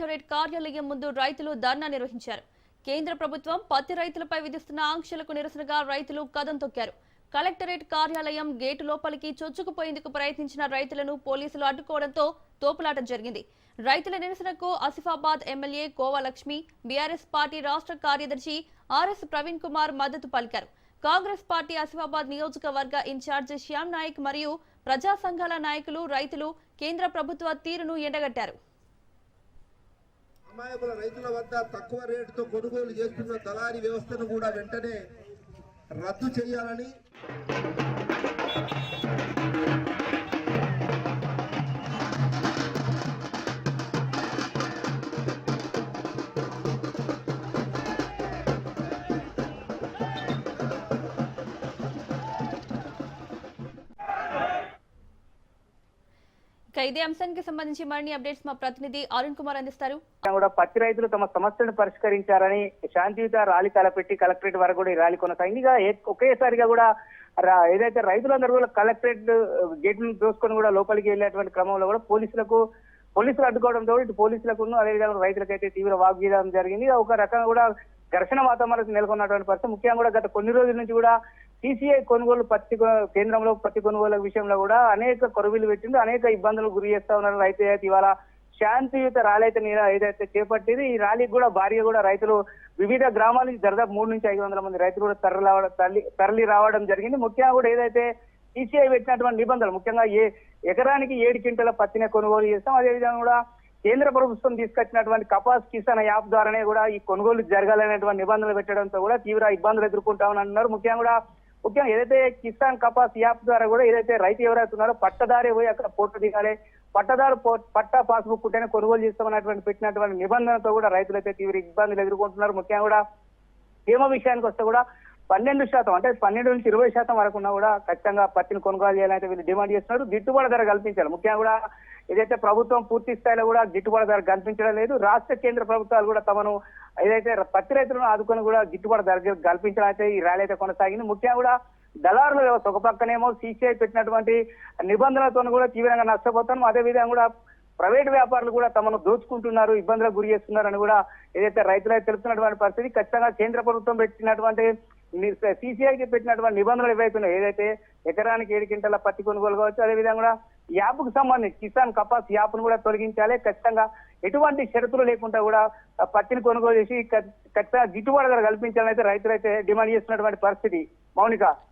Collectorate కార్యాలయం ముందు రైతులు ధర్నా నిర్వహించారు. కేంద్ర ప్రభుత్వం పత్తి రైతులపై విధిస్తున్న ఆంక్షలకు నిరసనగా రైతులు కదం తొక్కారు. కలెక్టరేట్ కార్యాలయం గేటు లోపలికి చొచ్చుకుపోయేందుకు ప్రయత్నించిన రైతులను పోలీసులు అడ్డుకోవడంతో తోపులాట జరిగింది. రైతుల నిరసనకు Asifabad MLA Kovalakshmi BRS party రాష్ట్ర కార్యదర్శి ఆర్ఎస్ ప్రవీణ్ కుమార్ మద్దతు పలికారు. కాంగ్రెస్ పార్టీ ఆసిఫాబాద్ నియోజకవర్గ ఇన్ఛార్జ్ శ్యామ్ నాయక్ మరియు ప్రజా సంఘాల నాయకులు రైతులు కేంద్ర ప్రభుత్వ తీరును ఎండగట్టారు. అమాయకుల రైతుల వద్ద తక్కువ రేటుతో కొనుగోలు చేస్తున్న దళారీ వ్యవస్థను కూడా వెంటనే రద్దు చేయాలని ఇదే అంశానికి సంబంధించి మరిన్ని అప్డేట్స్ మా ప్రతినిధి అరుణ్ కుమార్ అందిస్తారు. కూడా పత్తి రైతులు తమ సమస్యలను పరిష్కరించారని శాంతియుత ర్యాలీ తలపెట్టి కలెక్టరేట్ వరకు కూడా ఈ ర్యాలీ కొనసాగింది. ఇక ఒకేసారిగా కూడా ఏదైతే రైతులందరూ కూడా కలెక్టరేట్ గేట్ను దోసుకొని కూడా లోపలికి వెళ్ళేటువంటి క్రమంలో కూడా పోలీసులకు పోలీసులు అడ్డుకోవడంతో ఇటు పోలీసులకు అదేవిధంగా రైతులకైతే తీవ్ర వాగ్వీదం జరిగింది. ఒక రకంగా కూడా ఘర్షణ వాతావరణం నెలకొన్నటువంటి పరిస్థితి. ముఖ్యంగా కూడా గత కొన్ని రోజుల నుంచి కూడా సిసిఐ కొనుగోలు పత్తి కేంద్రంలో పత్తి కొనుగోలు విషయంలో కూడా అనేక కొరవీలు పెట్టింది అనేక ఇబ్బందులు గురి చేస్తా ఉన్నారు రైతు అయితే ఇవాళ శాంతియుత ర్యాలీ అయితే ఏదైతే చేపట్టింది ఈ ర్యాలీకి కూడా భారీగా కూడా రైతులు వివిధ గ్రామాల నుంచి దాదాపు మూడు నుంచి ఐదు వందల మంది రైతులు కూడా తరలి రావడం తరలి తరలి రావడం జరిగింది. ముఖ్యంగా కూడా ఏదైతే సిసిఐ పెట్టినటువంటి నిబంధనలు ముఖ్యంగా ఏ ఎకరానికి ఏడు క్వింటల పత్తిని కొనుగోలు చేస్తాం. అదేవిధంగా కూడా కేంద్ర ప్రభుత్వం తీసుకొచ్చినటువంటి కపాస్ కిసాన్ యాప్ ద్వారానే కూడా ఈ కొనుగోలు జరగాలనేటువంటి నిబంధనలు పెట్టడంతో కూడా తీవ్ర ఇబ్బందులు ఎదుర్కొంటామని అంటున్నారు ముఖ్యంగా కూడా ముఖ్యంగా ఏదైతే కిసాన్ కపాస్ యాప్ ద్వారా కూడా ఏదైతే రైతు ఎవరైతే ఉన్నారో పట్టదారి పోయి అక్కడ ఫోటో దిగాలి పట్టదారు పట్టా పాస్బుక్ ఉంటేనే కొనుగోలు చేస్తామన్నటువంటి పెట్టినటువంటి నిబంధనతో కూడా రైతులైతే తీవ్ర ఇబ్బందులు ఎదుర్కొంటున్నారు. ముఖ్యంగా కూడా బీమా విషయానికి వస్తే కూడా పన్నెండు శాతం అంటే పన్నెండు నుంచి ఇరవై శాతం వరకు కూడా ఖచ్చితంగా పత్తిని కొనుగోలు చేయాలంటే వీళ్ళు డిమాండ్ చేస్తున్నారు. గిట్టుబాటు ధర కల్పించాలి. ముఖ్యంగా కూడా ఏదైతే ప్రభుత్వం పూర్తి స్థాయిలో కూడా గిట్టుబాటు ధర కల్పించడం లేదు రాష్ట్ర కేంద్ర ప్రభుత్వాలు కూడా తమను ఏదైతే పత్తి రైతులను ఆదుకొని కూడా గిట్టుబాటు ధర కల్పించడం అయితే ఈ ర్యాలీ అయితే కొనసాగింది. ముఖ్యంగా కూడా దళారుల వ్యవస్థ ఒక పక్కనేమో సీసీఐ పెట్టినటువంటి నిబంధనలతో కూడా తీవ్రంగా నష్టపోతాం అదే విధంగా కూడా ప్రైవేట్ వ్యాపారులు కూడా తమను దోచుకుంటున్నారు ఇబ్బందులకు గురి చేస్తున్నారని కూడా ఏదైతే రైతులైతే తెలుస్తున్నటువంటి పరిస్థితి ఖచ్చితంగా కేంద్ర ప్రభుత్వం పెట్టినటువంటి సీసీఐకి పెట్టినటువంటి నిబంధనలు ఏవైతున్నాయో ఏదైతే ఎకరానికి ఏడు క్వింటల పత్తి కొనుగోలు కావచ్చు అదేవిధంగా కూడా యాప్కు సంబంధించి కిసాన్ కపాస్ యాప్ను కూడా తొలగించాలి. ఖచ్చితంగా ఎటువంటి షరతులు లేకుండా కూడా పత్తిని కొనుగోలు చేసి ఖచ్చితంగా గిట్టుబాటు ధర కల్పించాలని అయితే రైతులు అయితే డిమాండ్ చేస్తున్నటువంటి పరిస్థితి. మౌనిక.